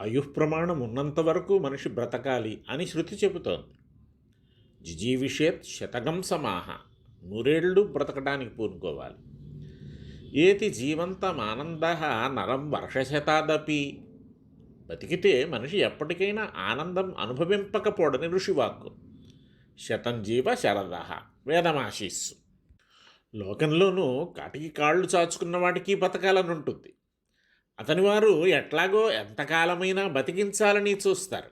ఆయుఃప్రమాణం ఉన్నంత వరకు మనిషి బ్రతకాలి అని శృతి చెబుతోంది. జిజీవిషేత్ శతకం సమాహ. నూరేళ్ళు బ్రతకడానికి పూనుకోవాలి. ఏతి జీవంతమానంద నరం వర్షశతాదపి. బతికితే మనిషి ఎప్పటికైనా ఆనందం అనుభవింపకపోడని ఋషివాక్కు. శతం జీవ శరద వేదమాశీస్సు. లోకంలోనూ కాటికి కాళ్ళు చాచుకున్న వాడికి బతకాలని ఉంటుంది అతని వారు ఎట్లాగో ఎంతకాలమైనా బతికించాలని చూస్తారు.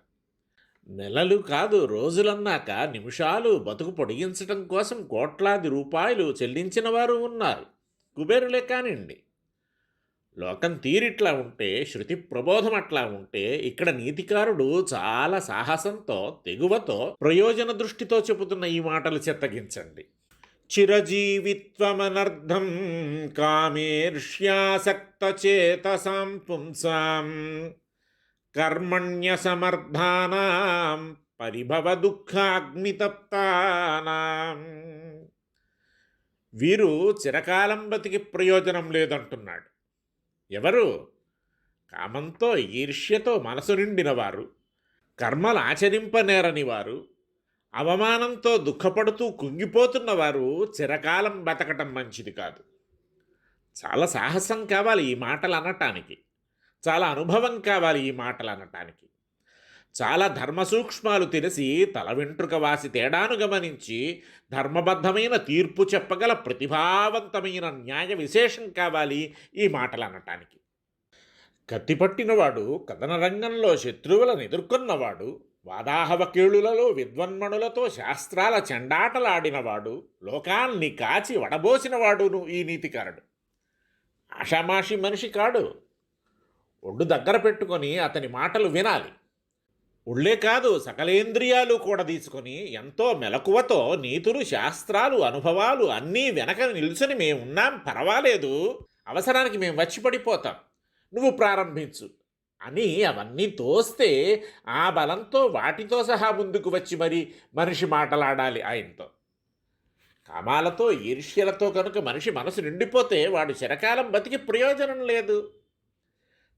నెలలు కాదు రోజులన్నాక నిమిషాలు బతుకు పొడిగించటం కోసం కోట్లాది రూపాయలు చెల్లించిన వారు ఉన్నారు. కుబేరులే కానివ్వండి లోకం తీరిట్లా ఉంటే శృతి ప్రబోధం అట్లా ఉంటే ఇక్కడ నీతికారుడు చాలా సాహసంతో తెగువతో ప్రయోజన దృష్టితో చెబుతున్న ఈ మాటలు చెత్తగించండి. చిరజీవిత్వమనర్థం కామేర్ష్యాసక్తచేతసాం పుంసాం కర్మణ్యసమర్థానాం పరిభవ దుఃఖాగ్నితప్తానాం వీరు చిరకాలం బతికి ప్రయోజనం లేదంటున్నాడు. ఎవరు? కామంతో ఈర్ష్యతో మనసు నిండినవారు. కర్మలు ఆచరింపనేరని వారు అవమానంతో దుఃఖపడుతూ కుంగిపోతున్న వారు చిరకాలం బతకటం మంచిది కాదు. చాలా సాహసం కావాలి ఈ మాటలు అనటానికి. చాలా అనుభవం కావాలి ఈ మాటలు అనటానికి. చాలా ధర్మ సూక్ష్మాలు తెలిసి తల వెంట్రుక వాసి తేడాను గమనించి ధర్మబద్ధమైన తీర్పు చెప్పగల ప్రతిభావంతమైన న్యాయ విశేషం కావాలి ఈ మాటలు అనటానికి. కత్తిపట్టినవాడు కథన రంగంలో శత్రువులను ఎదుర్కొన్నవాడు వాదాహవకీళులలో విద్వన్మణులతో శాస్త్రాల చెండాటలాడినవాడు లోకాన్ని కాచి వడబోసినవాడును ఈ నీతికారుడు. ఆషామాషి మనిషి కాడు. ఒడ్డు దగ్గర పెట్టుకొని అతని మాటలు వినాలి. ఒళ్ళే కాదు సకలేంద్రియాలు కూడా తీసుకొని ఎంతో మెలకువతో నీతులు శాస్త్రాలు అనుభవాలు అన్నీ వెనక నిలుచుని మేము ఉన్నాం పర్వాలేదు అవసరానికి మేము వచ్చి పడిపోతాం. నువ్వు ప్రారంభించు. అని అవన్నీ తోస్తే ఆ బలంతో వాటితో సహా ముందుకు వచ్చి మరి మనిషి మాటలాడాలి ఆయనతో. కామాలతో ఈర్ష్యలతో కనుక మనిషి మనసు నిండిపోతే వాడు చిరకాలం బతికి ప్రయోజనం లేదు.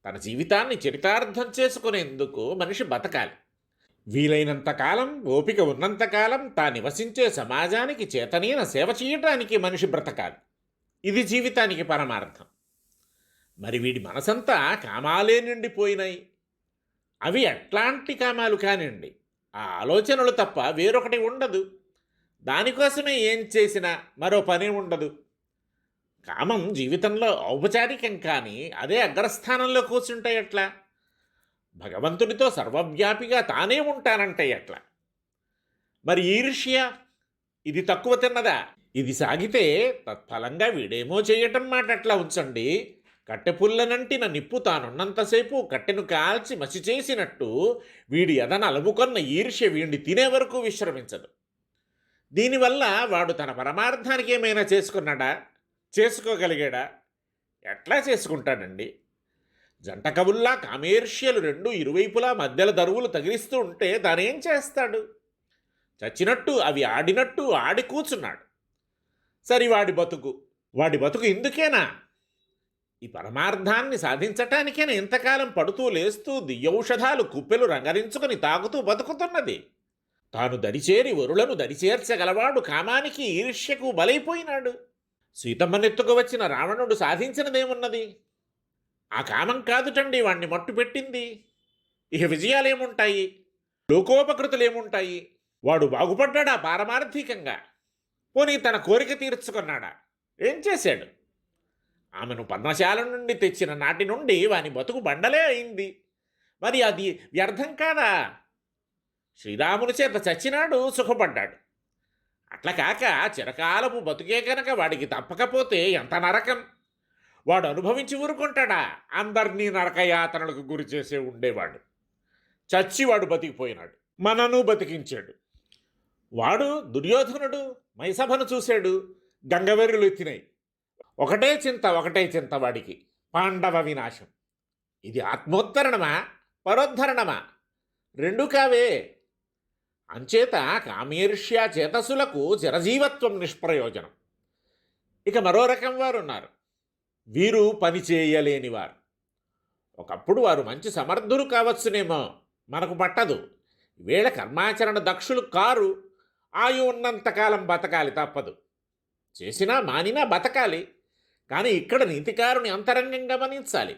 తన జీవితాన్ని చరితార్థం చేసుకునేందుకు మనిషి బతకాలి. వీలైనంతకాలం ఓపిక ఉన్నంతకాలం తా నివసించే సమాజానికి చేతనైన సేవ చేయటానికి మనిషి బ్రతకాలి. ఇది జీవితానికి పరమార్థం. మరి వీడి మనసంతా కామాలే నిండిపోయినాయి. అవి ఎట్లాంటి కామాలు కానివ్వండి. ఆ ఆలోచనలు తప్ప వేరొకటి ఉండదు. దానికోసమే ఏం చేసినా మరో పని ఉండదు. కామం జీవితంలో ఔపచారికం కానీ అదే అగ్రస్థానంలో కూర్చుంటే ఎట్లా? భగవంతుడితో సర్వవ్యాపిగా తానే ఉంటానంటే ఎట్లా? మరి ఈర్ష్య ఇది తక్కువ తిన్నదా? ఇది సాగితే తత్ఫలంగా వీడేమో చేయటం మాట అట్లా ఉంచండి. కట్టెపుల్లనంటిన నిప్పు తానున్నంతసేపు కట్టెను కాల్చి మసి చేసినట్టు వీడి ఎదన అలుముకొన్న ఈర్ష్య వీడిని తినే వరకు విశ్రమించదు. దీనివల్ల వాడు తన పరమార్థానికి ఏమైనా చేసుకున్నాడా? చేసుకోగలిగాడా? ఎట్లా చేసుకుంటాడండి? జంట కవుల్లా కామేర్ష్యలు రెండు ఇరువైపులా మధ్యల దరువులు తగిలిస్తూ ఉంటే దానేం చేస్తాడు? చచ్చినట్టు అవి ఆడినట్టు ఆడి కూర్చున్నాడు. సరి వాడి బతుకు. వాడి బతుకు ఇందుకేనా? ఈ పరమార్థాన్ని సాధించటానికైనా ఇంతకాలం పడుతూ లేస్తూ దియ్యౌషధాలు కుప్పెలు రంగరించుకొని తాగుతూ బతుకుతున్నది. తాను దరిచేరి వరులను దరిచేర్చగలవాడు కామానికి ఈర్ష్యకు బలైపోయినాడు. సీతమ్మనెత్తుకు వచ్చిన రావణుడు సాధించినదేమున్నది? ఆ కామం కాదుటండి వాణ్ణి మట్టు పెట్టింది ఇక విజయాలేముంటాయి? లోకోపకృతులేముంటాయి? వాడు బాగుపడ్డాడా పారమార్థికంగా? పోనీ తన కోరిక తీర్చుకున్నాడా? ఏం చేశాడు? ఆమెను పద్మశాల నుండి తెచ్చిన నాటి నుండి వాని బతుకు బండలే అయింది. మరి అది వ్యర్థం కాదా? శ్రీరాముని చేత చచ్చినాడు సుఖపడ్డాడు. అట్లా కాక చిరకాలపు బతుకే కనుక వాడికి తప్పకపోతే ఎంత నరకం? వాడు అనుభవించి ఊరుకుంటాడా? అందరినీ నరకయాతనలకు గురి చేసే ఉండేవాడు. చచ్చి వాడు బతికిపోయినాడు. మనను బతికించాడు. వాడు దుర్యోధనుడు మైసభను చూశాడు. గంగవెర్రులు ఎత్తినాయి ఒకటే చింత ఒకటే చింత వాడికి. పాండవ వినాశం. ఇది ఆత్మోత్తరణమా పరోద్ధరణమా? రెండు కావే. అంచేత కామీర్ష్యా చేతసులకు చిరజీవత్వం నిష్ప్రయోజనం. ఇక మరో రకం వారు ఉన్నారు వీరు పని చేయలేనివారు ఒకప్పుడు వారు మంచి సమర్థులు కావచ్చునేమో. మనకు పట్టదు. వేళ కర్మాచరణ దక్షులు కారు. ఆయు ఉన్నంతకాలం బతకాలి తప్పదు. చేసినా మానినా బతకాలి. కానీ ఇక్కడ నీతికారుని అంతరంగం గమనించాలి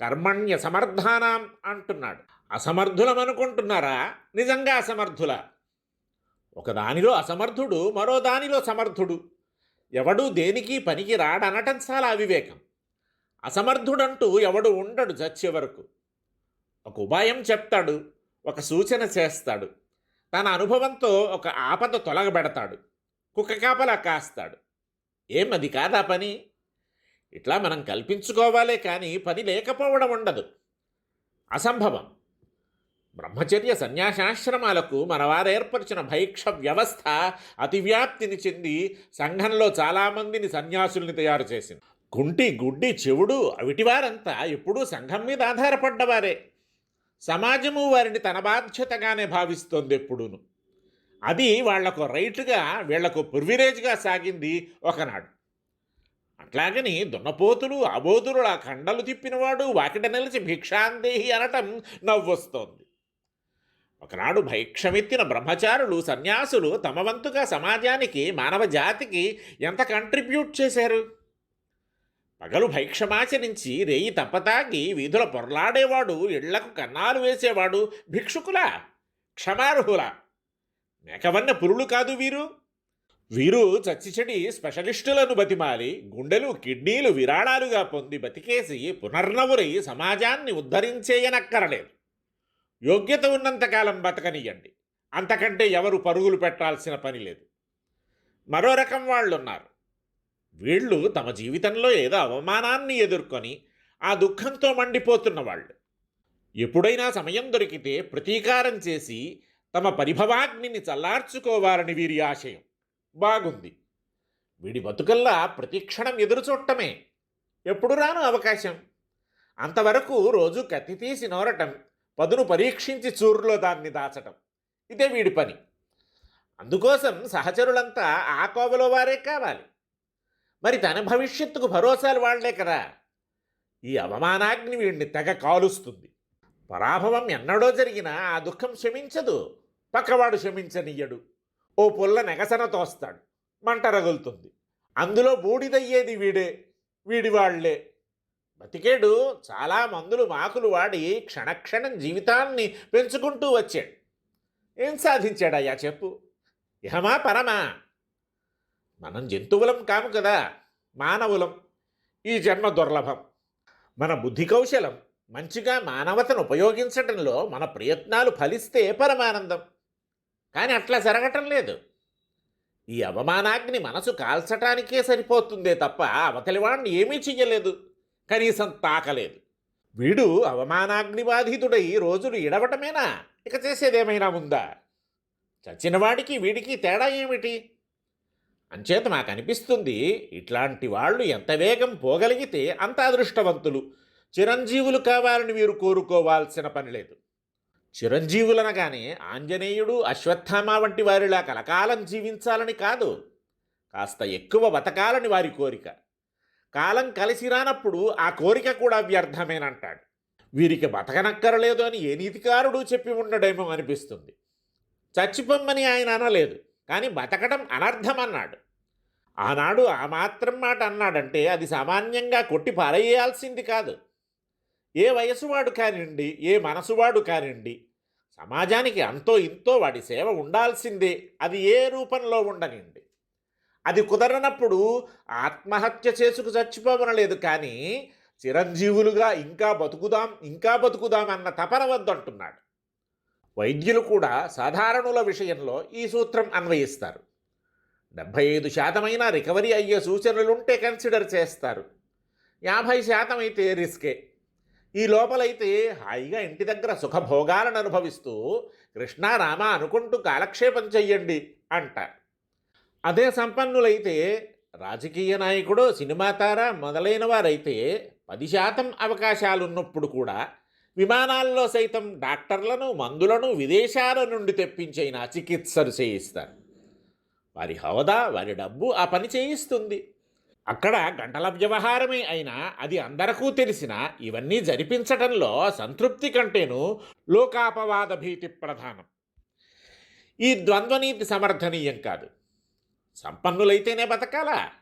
కర్మణ్య సమర్థానాం అంటున్నాడు. అసమర్థులం అనుకుంటున్నారా? నిజంగా అసమర్థుల. ఒకదానిలో అసమర్థుడు మరో దానిలో సమర్థుడు. ఎవడు దేనికి పనికి రాడనటం చాలా అవివేకం. అసమర్థుడంటూ ఎవడు ఉండడు చచ్చే వరకు. ఒక ఉపాయం చెప్తాడు ఒక సూచన చేస్తాడు. తన అనుభవంతో ఒక ఆపద తొలగబెడతాడు. కుక్క కాపలా కాస్తాడు. ఏం అది కాదా పని? ఇట్లా మనం కల్పించుకోవాలే కానీ పని లేకపోవడం ఉండదు. అసంభవం. బ్రహ్మచర్య సన్యాసాశ్రమాలకు మనవారు ఏర్పరిచిన భైక్ష వ్యవస్థ అతివ్యాప్తిని చెంది సంఘంలో చాలామందిని సన్యాసుల్ని తయారు చేసింది. కుంటి గుడ్డి చెవుడు అవిటివారంతా ఎప్పుడూ సంఘం మీద ఆధారపడ్డవారే. సమాజము వారిని తన బాధ్యతగానే భావిస్తోంది ఎప్పుడూను. అది వాళ్ళకు రైట్గా వీళ్ళకు ప్రివిలేజ్గా సాగింది ఒకనాడు. అట్లాగని దున్నపోతులు అబోతులు ఆ కండలు తిప్పినవాడు వాకిట నిలిచి భిక్షాందేహి అనటం నవ్వొస్తోంది. ఒకనాడు భైక్షమెత్తిన బ్రహ్మచారులు సన్యాసులు తమ వంతుగా సమాజానికి మానవ జాతికి ఎంత కంట్రిబ్యూట్ చేశారు? పగలు భైక్షమాచరించి రేయి తప్పతాగి వీధుల పొరలాడేవాడు ఇళ్ళకు కన్నాలు వేసేవాడు భిక్షుకులా క్షమార్హుల? మేకవన్న పురులు కాదు వీరు? వీరు చచ్చిచెడి స్పెషలిస్టులను బతిమాలి గుండెలు కిడ్నీలు విరాళాలుగా పొంది బతికేసి పునర్నవురై సమాజాన్ని ఉద్ధరించేయనక్కరలేదు. యోగ్యత ఉన్నంతకాలం బతకనియండి. అంతకంటే ఎవరు పరుగులు పెట్టాల్సిన పని లేదు. మరో రకం వాళ్ళున్నారు. వీళ్ళు తమ జీవితంలో ఏదో అవమానాన్ని ఎదుర్కొని ఆ దుఃఖంతో మండిపోతున్న వాళ్ళు. ఎప్పుడైనా సమయం దొరికితే ప్రతీకారం చేసి తమ పరిభవాగ్నిని చల్లార్చుకోవాలని వీరి ఆశయం. బాగుంది. వీడి బతుకల్లా ప్రతిక్షణం ఎదురు చూడటమే. ఎప్పుడు రాను అవకాశం? అంతవరకు రోజు కత్తి తీసి నోరటం పదును పరీక్షించి చూరులో దాన్ని దాచటం. ఇదే వీడి పని. అందుకోసం సహచరులంతా ఆ కోవలో వారే కావాలి. మరి తన భవిష్యత్తుకు భరోసాలు వాళ్ళే కదా. ఈ అవమానాగ్ని వీడిని తెగ కాలుస్తుంది. పరాభవం ఎన్నడో జరిగినా ఆ దుఃఖం క్షమించదు. పక్కవాడు క్షమించనియ్యడు. ఓ పుల్ల నెగసన తోస్తాడు. మంట రగులుతుంది. అందులో బూడిదయ్యేది వీడే వీడి వాళ్ళే. బతికేడు చాలా మందులు మాకులు వాడి క్షణక్షణం జీవితాన్ని పెంచుకుంటూ వచ్చాడు. ఏం సాధించాడయ్యా చెప్పు? ఇహమా పరమా? మనం జంతువులం కాము కదా మానవులం. ఈ జన్మ దుర్లభం. మన బుద్ధి కౌశలం మంచిగా మానవతను ఉపయోగించటంలో మన ప్రయత్నాలు ఫలిస్తే పరమానందం. కానీ అట్లా జరగటం లేదు. ఈ అవమానాగ్ని మనసు కాల్చటానికే సరిపోతుందే తప్ప అవతలివాణ్ణి ఏమీ చెయ్యలేదు. కనీసం తాకలేదు. వీడు అవమానాగ్ని బాధితుడై రోజులు ఇడవటమేనా? ఇక చేసేదేమైనా ఉందా? చచ్చినవాడికి వీడికి తేడా ఏమిటి? అంచేత మాకు అనిపిస్తుంది ఇట్లాంటి వాళ్ళు ఎంత వేగం పోగలిగితే అంత అదృష్టవంతులు. చిరంజీవులు కావాలని వీరు కోరుకోవాల్సిన పని లేదు. చిరంజీవులనగానే ఆంజనేయుడు అశ్వత్థామ వంటి వారిలా కలకాలం జీవించాలని కాదు. కాస్త ఎక్కువ బతకాలని వారి కోరిక. కాలం కలిసి రానప్పుడు ఆ కోరిక కూడా వ్యర్థమేనంటాడు. వీరికి బతకనక్కరలేదు అని ఏ నీతికారుడు చెప్పి ఉండడేమో అనిపిస్తుంది. చచ్చిపోమ్మని ఆయన అనలేదు కానీ బతకడం అనర్థమన్నాడు. ఆనాడు ఆ మాత్రం మాట అన్నాడంటే అది సామాన్యంగా కొట్టి పారేయాల్సింది కాదు. ఏ వయసువాడు కానివ్వండి ఏ మనసువాడు కానివ్వండి సమాజానికి అంతో ఇంతో వాడి సేవ ఉండాల్సిందే. అది ఏ రూపంలో ఉండనివ్వండి అది కుదరనప్పుడు ఆత్మహత్య చేసుకు చచ్చిపోవనలేదు కానీ చిరంజీవులుగా ఇంకా బతుకుదాం ఇంకా బతుకుదాం అన్న తపన వద్దంటున్నాడు. వైద్యులు కూడా సాధారణుల విషయంలో ఈ సూత్రం అన్వయిస్తారు. డెబ్భై ఐదు శాతమైన రికవరీ అయ్యే సూచనలుంటే కన్సిడర్ చేస్తారు. యాభై శాతం అయితే రిస్కే. ఈ లోపలైతే హాయిగా ఇంటి దగ్గర సుఖభోగాలను అనుభవిస్తూ కృష్ణారామ అనుకుంటూ కాలక్షేపం చెయ్యండి అంటారు. అదే సంపన్నులైతే రాజకీయ నాయకుడు సినిమా తార మొదలైన వారైతే పది శాతం అవకాశాలున్నప్పుడు కూడా విమానాల్లో సైతం డాక్టర్లను మందులను విదేశాల నుండి తెప్పించైనా చికిత్సలు చేయిస్తారు. వారి హోదా వారి డబ్బు ఆ పని చేయిస్తుంది. అక్కడ గంటల వ్యవహారమే అయినా అది అందరకూ తెలిసిన ఇవన్నీ జరిపించటంలో సంతృప్తి కంటేను లోకాపవాద భీతి ప్రధానం. ఈ ద్వంద్వనీతి సమర్థనీయం కాదు. సంపన్నులైతేనే బతకాలా.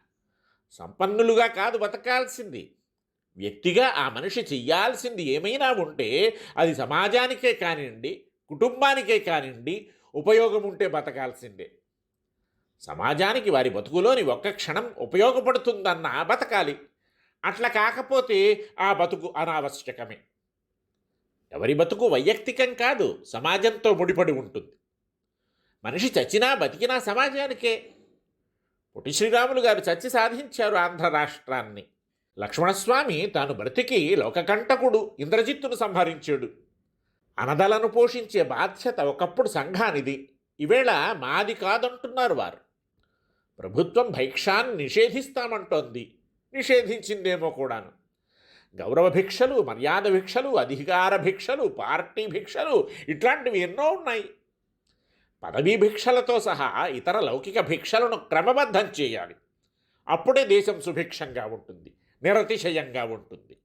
సంపన్నులుగా కాదు బతకాల్సింది. వ్యక్తిగా ఆ మనిషి చెయ్యాల్సింది ఏమైనా ఉంటే అది సమాజానికే కానివ్వండి కుటుంబానికే కానివ్వండి ఉపయోగం ఉంటే బతకాల్సిందే. సమాజానికి వారి బతుకులోని ఒక్క క్షణం ఉపయోగపడుతుందన్న బతకాలి. అట్లా కాకపోతే ఆ బతుకు అనావశ్యకమే. ఎవరి బతుకు వైయక్తికం కాదు సమాజంతో ముడిపడి ఉంటుంది. మనిషి చచ్చినా బతికినా సమాజానికే. పొట్టి శ్రీరాములు గారు చచ్చి సాధించారు ఆంధ్ర రాష్ట్రాన్ని. లక్ష్మణస్వామి తాను బ్రతికి లోకకంటకుడు ఇంద్రజిత్తును సంహరించాడు. అనదలను పోషించే బాధ్యత ఒకప్పుడు సంఘానిది. ఈవేళ మాది కాదంటున్నారు వారు. ప్రభుత్వం భైక్షాన్ని నిషేధిస్తామంటోంది. నిషేధించిందేమో కూడాను. గౌరవ భిక్షలు మర్యాద భిక్షలు అధికార భిక్షలు పార్టీ భిక్షలు ఇట్లాంటివి ఎన్నో ఉన్నాయి. పదవీ భిక్షలతో సహా ఇతర లౌకిక భిక్షలను క్రమబద్ధం చేయాలి. అప్పుడే దేశం సుభిక్షంగా ఉంటుంది నిరతిశయంగా ఉంటుంది.